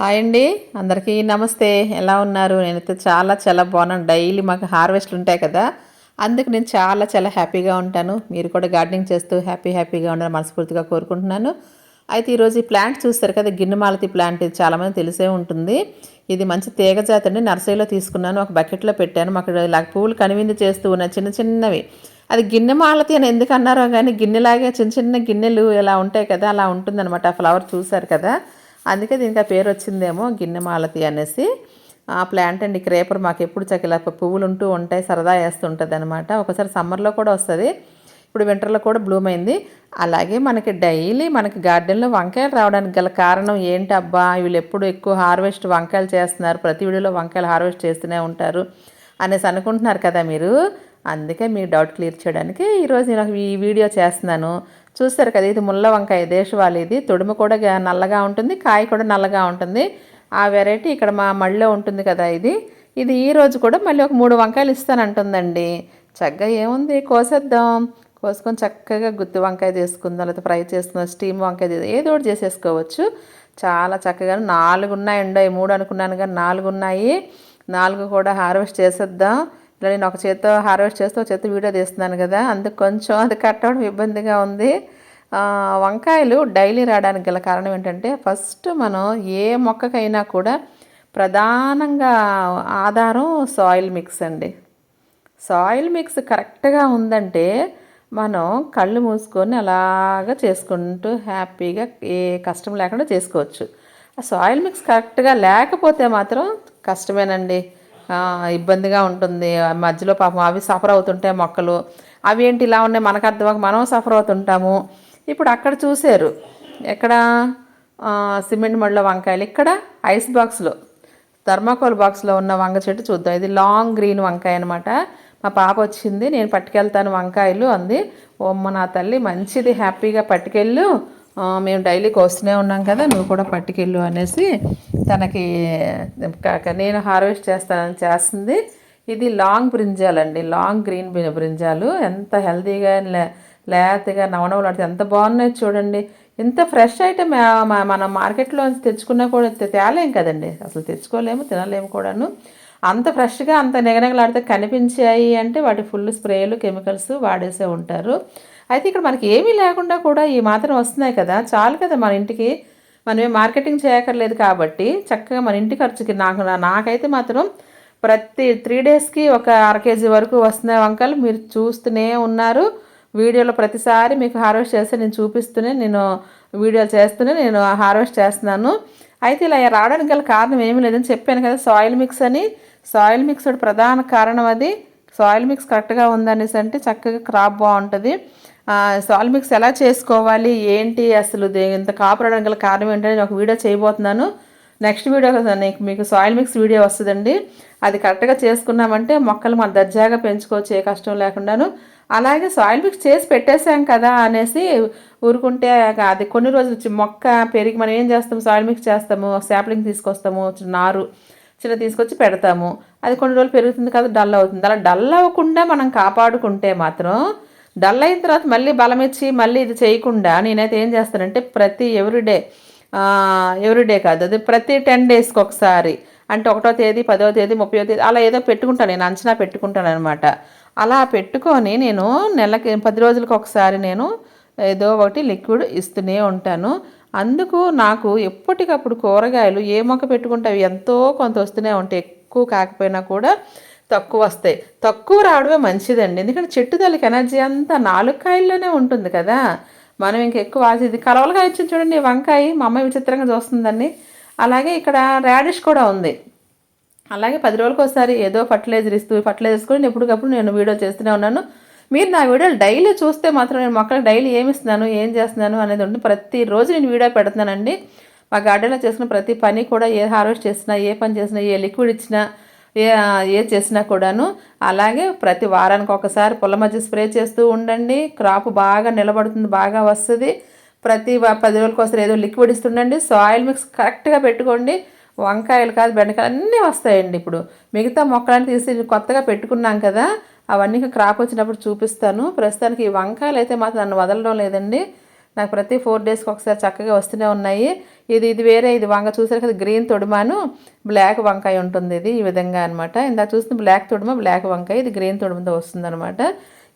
Hi అండి. అందరికీ నమస్తే. ఎలా ఉన్నారు? నేనైతే చాలా చాలా బాగున్నాను. డైలీ మాకు హార్వెస్ట్లు ఉంటాయి కదా. అందుకు నేను చాలా చాలా హ్యాపీగా ఉంటాను. మీరు కూడా గార్డెనింగ్ చేస్తూ హ్యాపీ హ్యాపీగా ఉండాలని మనస్ఫూర్తిగా కోరుకుంటున్నాను. అయితే ఈరోజు ఈ ప్లాంట్ చూస్తారు కదా గిన్నెమాలతి ప్లాంట్. ఇది చాలామంది తెలిసే ఉంటుంది. ఇది మంచి తీగ జాతి అండి. నర్సరీలో తీసుకున్నాను. ఒక బకెట్లో పెట్టాను. మాకు ఇలా పూలు కనివింది చేస్తూ ఉన్న చిన్న చిన్నవి. అది గిన్నె మాలతి అని ఎందుకు అన్నారో కానీ గిన్నెలాగే చిన్న చిన్న గిన్నెలు ఇలా ఉంటాయి కదా అలా ఉంటుందన్నమాట. ఆ ఫ్లవర్ చూసారు కదా. అందుకే దీనికి ఆ పేరు వచ్చిందేమో గిన్నెమాలతి అనేసి. ఆ ప్లాంట్ అండి క్రేపర్ మాకు ఎప్పుడు చక్కలా పువ్వులు ఉంటూ ఉంటాయి సరదా వేస్తుంటుంది అనమాట ఒకసారి సమ్మర్లో కూడా వస్తుంది. ఇప్పుడు వింటర్లో కూడా బ్లూమ్ అయింది. అలాగే మనకి డైలీ మనకి గార్డెన్లో వంకాయలు రావడానికి గల కారణం ఏంటి అబ్బా? వీళ్ళు ఎప్పుడు ఎక్కువ హార్వెస్ట్ వంకాయలు చేస్తున్నారు. ప్రతి వీడియోలో వంకాయలు హార్వెస్ట్ చేస్తూనే ఉంటారు అనేసి అనుకుంటున్నారు కదా మీరు. అందుకే మీ డౌట్ క్లియర్ చేయడానికి ఈరోజు నేను ఈ వీడియో చేస్తున్నాను. చూస్తారు కదా ఇది ముల్ల వంకాయ దేశవాళీ ఇది. తొడుము కూడా నల్లగా ఉంటుంది కాయ కూడా నల్లగా ఉంటుంది. ఆ వెరైటీ ఇక్కడ మా మళ్ళీ ఉంటుంది కదా ఇది. ఇది ఈ రోజు కూడా మళ్ళీ ఒక మూడు వంకాయలు ఇస్తానంటుందండి. చక్కగా ఏముంది కోసేద్దాం. కోసుకొని చక్కగా గుత్తి వంకాయ చేసుకుందాం లేకపోతే ఫ్రై చేసుకుందాం స్టీమ్ వంకాయ ఏదో ఒకటి చేసేసుకోవచ్చు. చాలా చక్కగా నాలుగు ఉన్నాయి ఉండవు మూడు అనుకున్నాను కానీ నాలుగు ఉన్నాయి నాలుగు కూడా హార్వెస్ట్ చేసేద్దాం. ఇలా నేను ఒక చేత్తో హార్వెస్ట్ చేస్తూ ఒక చేత్తో వీడియో తీస్తున్నాను కదా. అందుకు కొంచెం అది కట్ అవడం ఇబ్బందిగా ఉంది. వంకాయలు డైలీ రావడానికి గల కారణం ఏంటంటే ఫస్ట్ మనం ఏ మొక్కకైనా కూడా ప్రధానంగా ఆధారం సాయిల్ మిక్స్ అండి. సాయిల్ మిక్స్ కరెక్ట్గా ఉందంటే మనం కళ్ళు మూసుకొని అలాగా చేసుకుంటూ హ్యాపీగా ఏ కష్టం లేకుండా చేసుకోవచ్చు. ఆ సాయిల్ మిక్స్ కరెక్ట్గా లేకపోతే మాత్రం కష్టమేనండి. ఇబ్బందిగా ఉంటుంది. మధ్యలో పాపం అవి సఫర్ అవుతుంటాయి మొక్కలు. అవి ఏంటి ఇలా ఉన్నాయి మనకు అర్థం మనం సఫర్ అవుతుంటాము. ఇప్పుడు అక్కడ చూశారు. ఎక్కడ? సిమెంట్ మడిలో వంకాయలు. ఇక్కడ ఐస్ బాక్స్లో థర్మాకోల్ బాక్స్లో ఉన్న వంగ చెట్టు చూద్దాం. ఇది లాంగ్ గ్రీన్ వంకాయ అనమాట మా పాప వచ్చింది నేను పట్టుకెళ్తాను వంకాయలు అంది. ఓమ్మ నా తల్లి మంచిది హ్యాపీగా పట్టుకెళ్ళు. మేము డైలీ కోస్తూనే ఉన్నాం కదా నువ్వు కూడా పట్టుకెళ్ళు అనేసి తనకి కాక నేను హార్వెస్ట్ చేస్తానని చేస్తుంది. ఇది లాంగ్ బ్రింజాలు అండి లాంగ్ గ్రీన్ బ్రింజాలు. ఎంత హెల్తీగా లే లేతగా నవనవలాడితే ఎంత బాగున్నాయి చూడండి. ఇంత ఫ్రెష్ ఐటమ్ మనం మార్కెట్లో తెచ్చుకున్నా కూడా తేలేం కదండి. అసలు తెచ్చుకోలేము తినలేము కూడాను. అంత ఫ్రెష్గా అంత నిగనగలాడితే కనిపించాయి అంటే వాటి ఫుల్ స్ప్రేలు కెమికల్స్ వాడేసే ఉంటారు. అయితే ఇక్కడ మనకి ఏమీ లేకుండా కూడా ఈ మాత్రం వస్తున్నాయి కదా. చాలు కదా మన ఇంటికి. మనమే మార్కెటింగ్ చేయక్కర్లేదు కాబట్టి చక్కగా మన ఇంటి ఖర్చుకి నాకు నాకైతే మాత్రం ప్రతి త్రీ డేస్కి ఒక అర కేజీ వరకు వస్తున్నాయి వంకలు. మీరు చూస్తూనే ఉన్నారు. వీడియోలో ప్రతిసారి మీకు హార్వెస్ట్ చేస్తే నేను చూపిస్తూనే నేను వీడియోలు చేస్తూనే నేను హార్వెస్ట్ చేస్తున్నాను. అయితే ఇలా రావడానికి గల కారణం ఏమీ లేదని చెప్పాను కదా. సాయిల్ మిక్స్ అని. సాయిల్ మిక్స్ ప్రధాన కారణం అది. సాయిల్ మిక్స్ కరెక్ట్గా ఉందనేసి అంటే చక్కగా క్రాప్ బాగుంటుంది. సాల్మిక్స్ సాయిల్ మిక్స్ ఎలా చేసుకోవాలి? ఏంటి? అసలు దే- ఇంత కాపు గల కారణం ఏంటని నేను ఒక వీడియో చేయబోతున్నాను. నెక్స్ట్ వీడియో నీకు మీకు సాయిల్ మిక్స్ వీడియో వస్తుందండి. అది కరెక్ట్గా చేసుకున్నామంటే మొక్కలు మన దర్జాగా పెంచుకోవచ్చు ఏ కష్టం లేకుండాను. అలాగే సాయిల్ మిక్స్ చేసి పెట్టేసాం కదా అనేసి ఊరుకుంటే అది కొన్ని రోజులు మొక్క పెరిగి మనం ఏం చేస్తాము? సాయిల్ మిక్స్ చేస్తాము శాప్లింగ్ తీసుకొస్తాము నారు చిన్న తీసుకొచ్చి పెడతాము. అది కొన్ని రోజులు పెరుగుతుంది కదా డల్ అవుతుంది. అలా డల్ అవ్వకుండా మనం కాపాడుకుంటే మాత్రం డల్ అయిన తర్వాత మళ్ళీ బలం ఇచ్చి మళ్ళీ ఇది చేయకుండా నేనైతే ఏం చేస్తానంటే ప్రతి ఎవ్రీడే ఎవ్రీడే కాదు అది ప్రతి టెన్ డేస్కి ఒకసారి. అంటే ఒకటో తేదీ పదో తేదీ ముప్పయో తేదీ అలా ఏదో పెట్టుకుంటాను నేను అంచనా పెట్టుకుంటాను అనమాట అలా పెట్టుకొని నేను నెలకి పది రోజులకు ఒకసారి నేను ఏదో ఒకటి లిక్విడ్ ఇస్తూనే ఉంటాను. అందుకు నాకు ఎప్పటికప్పుడు కూరగాయలు ఏ మొక్క పెట్టుకుంటే అవి ఎంతో కొంత వస్తూనే ఉంటాయి. ఎక్కువ కాకపోయినా కూడా తక్కువ వస్తాయి. తక్కువ రావడమే మంచిదండి. ఎందుకంటే చెట్టు తల్లికి ఎనర్జీ అంతా నాలుగు కాయల్లోనే ఉంటుంది కదా. మనం ఇంక ఎక్కువ ఇది కలవలుగా ఇచ్చింది చూడండి వంకాయ మా అమ్మ విచిత్రంగా చూస్తుందండి. అలాగే ఇక్కడ రాడిష్ కూడా ఉంది. అలాగే పది రోజులకు ఒకసారి ఏదో ఫర్టిలైజర్ ఇస్తూ ఫర్టిలైజర్స్ కూడా ఎప్పటికప్పుడు నేను వీడియో చేస్తూనే ఉన్నాను. మీరు నా వీడియోలు డైలీ చూస్తే మాత్రం నేను మొక్కలకు డైలీ ఏమి ఇస్తున్నాను ఏం చేస్తున్నాను అనేది ఉంటుంది. ప్రతిరోజు నేను వీడియో పెడుతున్నానండి. మా గార్డెన్లో చేసిన ప్రతి పని కూడా ఏ హార్వెస్ట్ చేసినా ఏ పని చేసినా ఏ లిక్విడ్ ఇచ్చినా ఏ ఏ చేసినా కూడాను. అలాగే ప్రతి వారానికి ఒకసారి పుల్ల మధ్య స్ప్రే చేస్తూ ఉండండి. క్రాప్ బాగా నిలబడుతుంది బాగా వస్తుంది. ప్రతి పది రోజులకి ఒకసారి ఏదో లిక్విడ్ ఇస్తుండండి. సాయిల్ మిక్స్ కరెక్ట్గా పెట్టుకోండి. వంకాయలు కాదు బెండకాయలు అన్నీ వస్తాయండి ఇప్పుడు. మిగతా మొక్కలను తీసి కొత్తగా పెట్టుకున్నాం కదా అవన్నీ క్రాప్ వచ్చినప్పుడు చూపిస్తాను. ప్రస్తుతానికి ఈ వంకాయలు అయితే మాత్రం నన్ను వదలడం లేదండి. నాకు ప్రతి ఫోర్ డేస్కి ఒకసారి చక్కగా వస్తూనే ఉన్నాయి. ఇది ఇది వేరే ఇది వంగ చూసారు కదా గ్రీన్ తొడుమాను బ్లాక్ వంకాయ ఉంటుంది ఇది ఈ విధంగా అనమాట ఇందాక చూసిన బ్లాక్ తొడుమ బ్లాక్ వంకాయ ఇది గ్రీన్ తొడుమతో వస్తుందన్నమాట.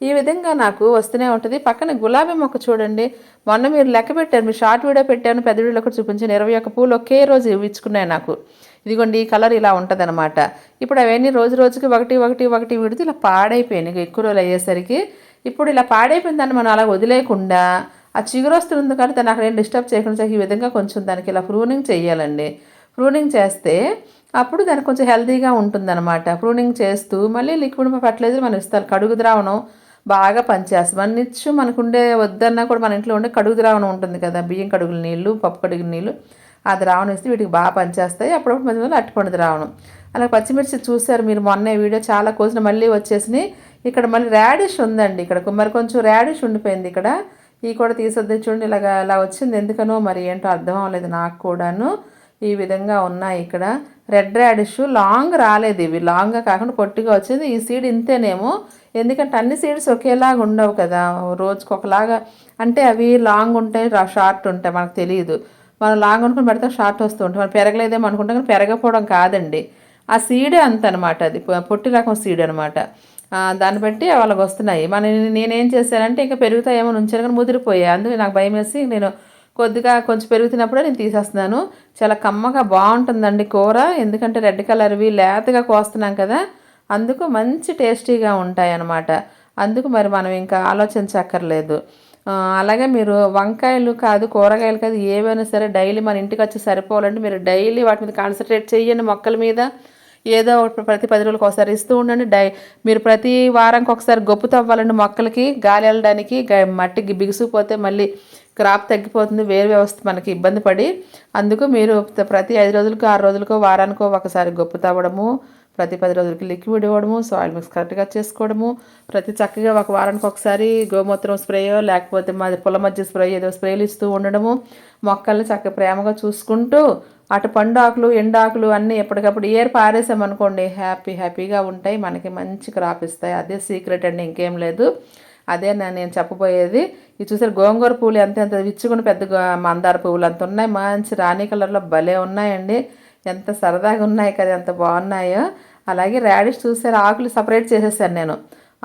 ఈ విధంగా నాకు వస్తూనే ఉంటుంది. పక్కన గులాబీ మొక్క చూడండి. మొన్న మీరు లెక్క పెట్టారు మీరు షార్ట్ వీడియో పెట్టాను పెద్ద వీడియోలో కూడా చూపించాను. ఇరవై ఒక్క పూలు ఒకే రోజు ఇచ్చుకున్నాయి నాకు. ఇదిగోండి ఈ కలర్ ఇలా ఉంటుంది అనమాట ఇప్పుడు అవన్నీ రోజు రోజుకి ఒకటి ఒకటి ఒకటి విడితే ఇలా పాడైపోయాయి ఎక్కువ రోజులు అయ్యేసరికి. ఇప్పుడు ఇలా పాడైపోయిందని దాన్ని మనం అలా వదిలేకుండా ఆ చిగురు వస్తుంది కానీ దాన్ని అక్కడ ఏం డిస్టర్బ్ చేయకుండా ఈ విధంగా కొంచెం దానికి ఇలా ప్రూనింగ్ చేయాలండి. ప్రూనింగ్ చేస్తే అప్పుడు దానికి కొంచెం హెల్తీగా ఉంటుందన్నమాట. ప్రూనింగ్ చేస్తూ మళ్ళీ లిక్విడ్ ఫర్టిలైజర్ మనం ఇస్తాం కడుగు ద్రావణం బాగా పనిచేస్తుంది. మన నిత్యం మనకుండే వద్దన్నా కూడా మన ఇంట్లో ఉండే కడుగు ద్రావణం ఉంటుంది కదా. బియ్యం కడుగుల నీళ్ళు పప్పు కడుగుల నీళ్ళు ఆ ద్రావణం ఇస్తే వీటికి బాగా పనిచేస్తాయి. అప్పుడప్పుడు మధ్య మధ్యలో అట్టుపండు ద్రావణం. అలా పచ్చిమిర్చి చూశారు మీరు మొన్న వీడియో చాలా కోసిన మళ్ళీ వచ్చేసినాయి. ఇక్కడ మళ్ళీ ర్యాడిష్ ఉందండి. ఇక్కడ మరి కొంచెం ర్యాడిష్ ఉండిపోయింది ఇక్కడ. ఈ కూడా తీసొద్ది చూడండి ఇలాగా ఇలా వచ్చింది. ఎందుకనో మరి ఏంటో అర్థం అవ్వలేదు నాకు కూడాను. ఈ విధంగా ఉన్నాయి ఇక్కడ. రెడ్ రాడిష్ లాంగ్ రాలేదు ఇవి. లాంగ్గా కాకుండా పొట్టిగా వచ్చింది. ఈ సీడ్ ఇంతేనేమో. ఎందుకంటే అన్ని సీడ్స్ ఒకేలాగా ఉండవు కదా. రోజుకి ఒకలాగా. అంటే అవి లాంగ్ ఉంటాయి షార్ట్ ఉంటాయి మనకు తెలియదు. మనం లాంగ్ అనుకుని పెడితే షార్ట్ వస్తూ ఉంటాయి. మనం పెరగలేదేమో అనుకుంటాం కానీ పెరగపోవడం కాదండి. ఆ సీడే అంత అనమాట అది పొట్టి రకం సీడ్ అనమాట. దాన్ని బట్టి వాళ్ళకి వస్తున్నాయి. మన నేనేం చేశానంటే ఇంకా పెరుగుతాయేమో ఉంచాను కానీ ముదిరిపోయాయి. అందుకే నాకు భయం వేసి నేను కొద్దిగా కొంచెం పెరుగుతున్నప్పుడే నేను తీసేస్తున్నాను. చాలా కమ్మగా బాగుంటుందండి కూర. ఎందుకంటే రెడ్ కలర్వి లేతగా కోస్తున్నాం కదా. అందుకు మంచి టేస్టీగా ఉంటాయి అన్నమాట అందుకు మరి మనం ఇంకా ఆలోచించక్కర్లేదు. అలాగే మీరు వంకాయలు కాదు కూరగాయలు కాదు ఏవైనా సరే డైలీ మన ఇంటికి వచ్చి సరిపోవాలంటే మీరు డైలీ వాటి మీద కాన్సన్ట్రేట్ చేయండి మొక్కల మీద. ఏదో ప్రతి పది రోజులకు ఒకసారి ఇస్తూ ఉండండి. డై మీరు ప్రతి వారానికి ఒకసారి గొప్ప తవ్వాలండి మొక్కలకి గాలి వెళ్ళడానికి మట్టికి బిగుసుకుపోతే మళ్ళీ క్రాప్ తగ్గిపోతుంది వేరు వ్యవస్థ మనకి ఇబ్బంది పడి. అందుకు మీరు ప్రతి ఐదు రోజులకు ఆరు రోజులకో వారానికో ఒకసారి గొప్ప తవ్వడము ప్రతి పది రోజులకి లిక్విడ్ ఇవ్వడము సాయిల్ మిక్స్ కరెక్ట్గా చేసుకోవడము. ప్రతి చక్కగా ఒక వారానికి ఒకసారి గోమూత్రం స్ప్రేయో లేకపోతే మాది పుల్ల మధ్య స్ప్రే ఏదో స్ప్రేలు ఇస్తూ ఉండడము. మొక్కల్ని చక్కగా ప్రేమగా చూసుకుంటూ అటు పండు ఆకులు ఎండాకులు అన్నీ ఎప్పటికప్పుడు ఏర్ పారేసామనుకోండి హ్యాపీ హ్యాపీగా ఉంటాయి. మనకి మంచి క్రాప్ ఇస్తాయి. అదే సీక్రెట్ అండి ఇంకేం లేదు. అదే నేను చెప్పబోయేది. ఇది చూసారు గోంగూర పూలు ఎంత ఎంత విచ్చుకుని పెద్ద మందార పువ్వులు అంత ఉన్నాయి. మంచి రాణి కలర్లో భలే ఉన్నాయండి. ఎంత సరదాగా ఉన్నాయి కదా ఎంత బాగున్నాయో. అలాగే రాడిష్ చూసారు ఆకులు సపరేట్ చేసేసాను నేను.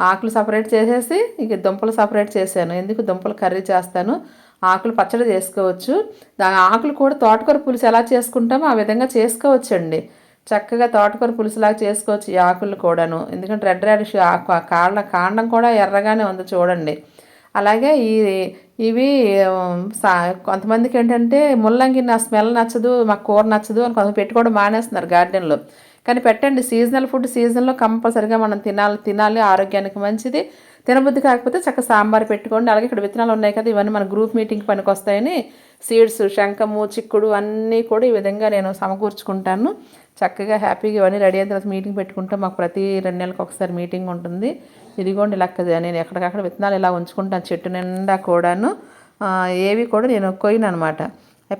ఆకులు సపరేట్ చేసేసి ఇక దుంపలు సపరేట్ చేశాను. ఎందుకు? దుంపలు కర్రీ చేస్తాను. ఆకులు పచ్చడి చేసుకోవచ్చు. దాని ఆకులు కూడా తోటకూర పులుసు ఎలా చేసుకుంటామో ఆ విధంగా చేసుకోవచ్చండి. చక్కగా తోటకూర పులుసులాగా చేసుకోవచ్చు ఈ ఆకులు కూడాను. ఎందుకంటే రెడ్ రాడిష్ కాళ్ళ కాండం కూడా ఎర్రగానే ఉంది చూడండి. అలాగే ఈ ఇవి సా కొంతమందికి ఏంటంటే ముల్లంగి నా స్మెల్ నచ్చదు మాకు కూర నచ్చదు అని కొంతమంది పెట్టుకోవడం మానేస్తున్నారు గార్డెన్లో. కానీ పెట్టండి సీజనల్ ఫుడ్ సీజన్లో కంపల్సరిగా మనం తినాలి తినాలి ఆరోగ్యానికి మంచిది. తినబుద్ధి కాకపోతే చక్క సాంబార్ పెట్టుకోండి. అలాగే ఇక్కడ విత్తనాలు ఉన్నాయి కదా ఇవన్నీ మన గ్రూప్ మీటింగ్ పనికి వస్తాయని సీడ్స్ శంఖము చిక్కుడు అన్నీ కూడా ఈ విధంగా నేను సమకూర్చుకుంటాను. చక్కగా హ్యాపీగా ఇవన్నీ రెడీ అయిన తర్వాత మీటింగ్ పెట్టుకుంటాం. మాకు ప్రతి రెండు నెలలకు ఒకసారి మీటింగ్ ఉంటుంది. ఇదిగోండి లెక్క నేను ఎక్కడికక్కడ విత్తనాలు ఇలా ఉంచుకుంటాను చెట్టు నిండా కూడాను. ఏవి కూడా నేను కొయ్యను అనమాట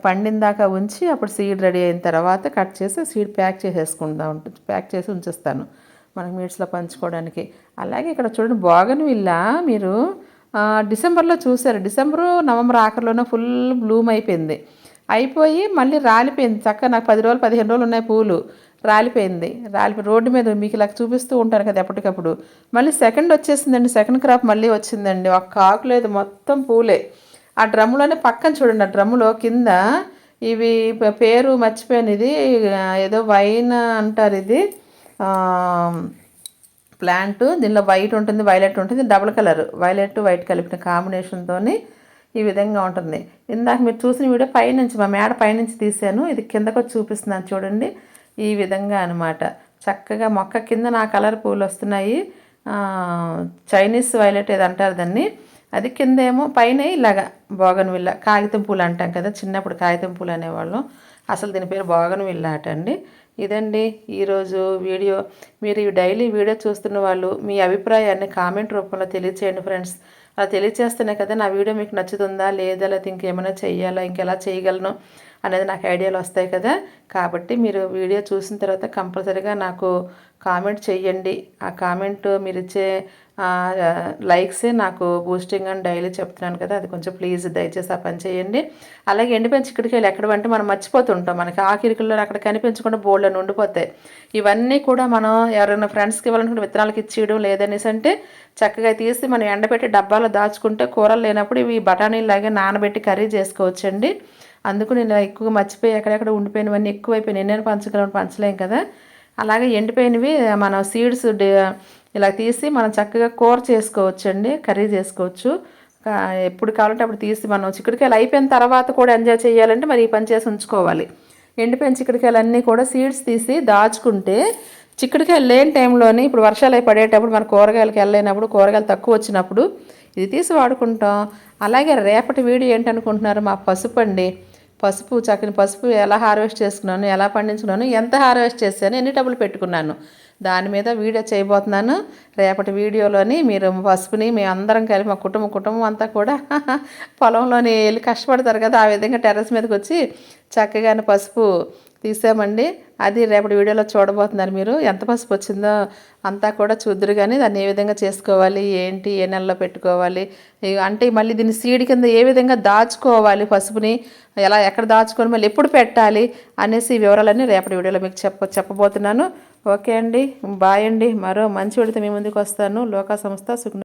పండిన దాకా ఉంచి అప్పుడు సీడ్ రెడీ అయిన తర్వాత కట్ చేసి సీడ్ ప్యాక్ చేసేసుకుంటా ఉంటుంది ప్యాక్ చేసి ఉంచేస్తాను మనకు మీట్స్లో పంచుకోవడానికి. అలాగే ఇక్కడ చూడండి బాగన్ విల్ల మీరు డిసెంబర్లో చూసారు డిసెంబరు నవంబర్ ఆఖరిలోనే ఫుల్ బ్లూమ్ అయిపోయింది. అయిపోయి మళ్ళీ రాలిపోయింది. చక్కగా నాకు పది రోజులు పదిహేను రోజులు ఉన్నాయి పూలు. రాలిపోయింది. రాలిపోయి రోడ్డు మీద మీకు ఇలా చూపిస్తూ ఉంటాను కదా ఎప్పటికప్పుడు. మళ్ళీ సెకండ్ వచ్చేసిందండి సెకండ్ క్రాప్ మళ్ళీ వచ్చిందండి. ఒక్క ఆకు లేదు మొత్తం పూలే. ఆ డ్రమ్ములోనే పక్కన చూడండి ఆ డ్రమ్ములో కింద ఇవి పేరు మర్చిపోయాను ఇది. ఏదో వైన్ అంటారు ఇది. ప్లాంట్. దీనిలో వైట్ ఉంటుంది వైలెట్ ఉంటుంది. Double colour. వైలెట్ వైట్ కలిపిన కాంబినేషన్తో ఈ విధంగా ఉంటుంది. ఇందాక మీరు చూసిన వీడియో పైనుంచి మా మేడ పైనుంచి తీసాను ఇది కిందకు చూపిస్తున్నాను చూడండి. ఈ విధంగా అనమాట చక్కగా మొక్క కింద నా కలర్ పూలు వస్తున్నాయి. చైనీస్ వైలెట్ ఏది అంటారు దాన్ని. అది కిందేమో పైన ఇలాగా బోగన్విల్ల కాగితం పూలు అంటాం కదా చిన్నప్పుడు కాగితం పూలు అనేవాళ్ళం. అసలు దీని పేరు బోగన్ విల్ల అట అండి. ఇదండి ఈరోజు వీడియో. మీరు ఈ డైలీ వీడియో చూస్తున్న వాళ్ళు మీ అభిప్రాయాన్ని కామెంట్ రూపంలో తెలియచేయండి ఫ్రెండ్స్. అలా తెలియచేస్తేనే కదా నా వీడియో మీకు నచ్చుతుందా లేదా లేకపోతే ఇంకేమైనా చెయ్యాలా ఇంకెలా చేయగలను? అనేది నాకు ఐడియాలు వస్తాయి కదా. కాబట్టి మీరు వీడియో చూసిన తర్వాత కంపల్సరీగా నాకు కామెంట్ చేయండి ఆ కామెంట్ మీరు ఇచ్చే లైక్సే నాకు బూస్టింగ్ అని డైలీ చెప్తున్నాను కదా. అది కొంచెం ప్లీజ్ దయచేసి ఆ పని చేయండి అలాగే ఎండిపోయిన వెళ్ళి ఎక్కడ అంటే మనం మర్చిపోతుంటాం. మనకి ఆకిరికల్లో అక్కడ కనిపించకుండా బోల్డ్ అని ఉండిపోతాయి. ఇవన్నీ కూడా మనం ఎవరైనా ఫ్రెండ్స్కి ఇవ్వాలనుకుంటే విత్తనాలకు ఇచ్చేయడం లేదనేసి అంటే చక్కగా తీసి మనం ఎండబెట్టి డబ్బాలో దాచుకుంటే కూరలు లేనప్పుడు ఇవి బఠానీలాగే నానబెట్టి కర్రీ చేసుకోవచ్చండి. అందుకు నేను ఎక్కువ మర్చిపోయి ఎక్కడెక్కడ ఉండిపోయినవన్నీ ఎక్కువైపోయినాయి. నేను పంచగలను పంచలేం కదా. అలాగే ఎండిపోయినవి మనం సీడ్స్ ఇలా తీసి మనం చక్కగా కూర చేసుకోవచ్చండి కర్రీ చేసుకోవచ్చు. ఎప్పుడు కావాలంటే అప్పుడు తీసి మనం చిక్కుడుకాయలు అయిపోయిన తర్వాత కూడా ఎంజాయ్ చేయాలంటే మరి ఈ పని చేసి ఉంచుకోవాలి. ఎండిపోయిన చిక్కుడుకాయలు అన్నీ కూడా సీడ్స్ తీసి దాచుకుంటే చిక్కుడుకాయలు లేని టైంలోని ఇప్పుడు వర్షాలు అయి పడేటప్పుడు మన కూరగాయలకి వెళ్ళలేనప్పుడు కూరగాయలు తక్కువ వచ్చినప్పుడు ఇది తీసి వాడుకుంటాం. అలాగే రేపటి వీడియో ఏంటనుకుంటున్నారు మా పసుపు అండి పసుపు చక్కని పసుపు ఎలా హార్వెస్ట్ చేసుకున్నాను ఎలా పండించుకున్నాను ఎంత హార్వెస్ట్ చేశాను ఎన్ని డబ్బులు పెట్టుకున్నాను దాని మీద వీడియో చేయబోతున్నాను. రేపటి వీడియోలోని మీరు పసుపుని మేము అందరం కలిపి మా కుటుంబం కుటుంబం అంతా కూడా పొలంలోని వెళ్ళి కష్టపడతారు కదా ఆ విధంగా టెర్రస్ మీదకి వచ్చి చక్కగానే పసుపు తీసామండి. అది రేపటి వీడియోలో చూడబోతున్నారు మీరు. ఎంత పసుపు వచ్చిందో అంతా కూడా చూద్దరు కానీ దాన్ని ఏ విధంగా చేసుకోవాలి ఏంటి ఏ నెలలో పెట్టుకోవాలి అంటే మళ్ళీ దీన్ని సీడ్ కింద ఏ విధంగా దాచుకోవాలి పసుపుని ఎలా ఎక్కడ దాచుకొని మళ్ళీ ఎప్పుడు పెట్టాలి అనేసి ఈ వివరాలన్నీ రేపటి వీడియోలో మీకు చెప్ప చెప్పబోతున్నాను. ఓకే అండి. బాయ్ అండి. మరో మంచి విడితే మీ ముందుకు వస్తాను. లోకా సంస్థ సుఖ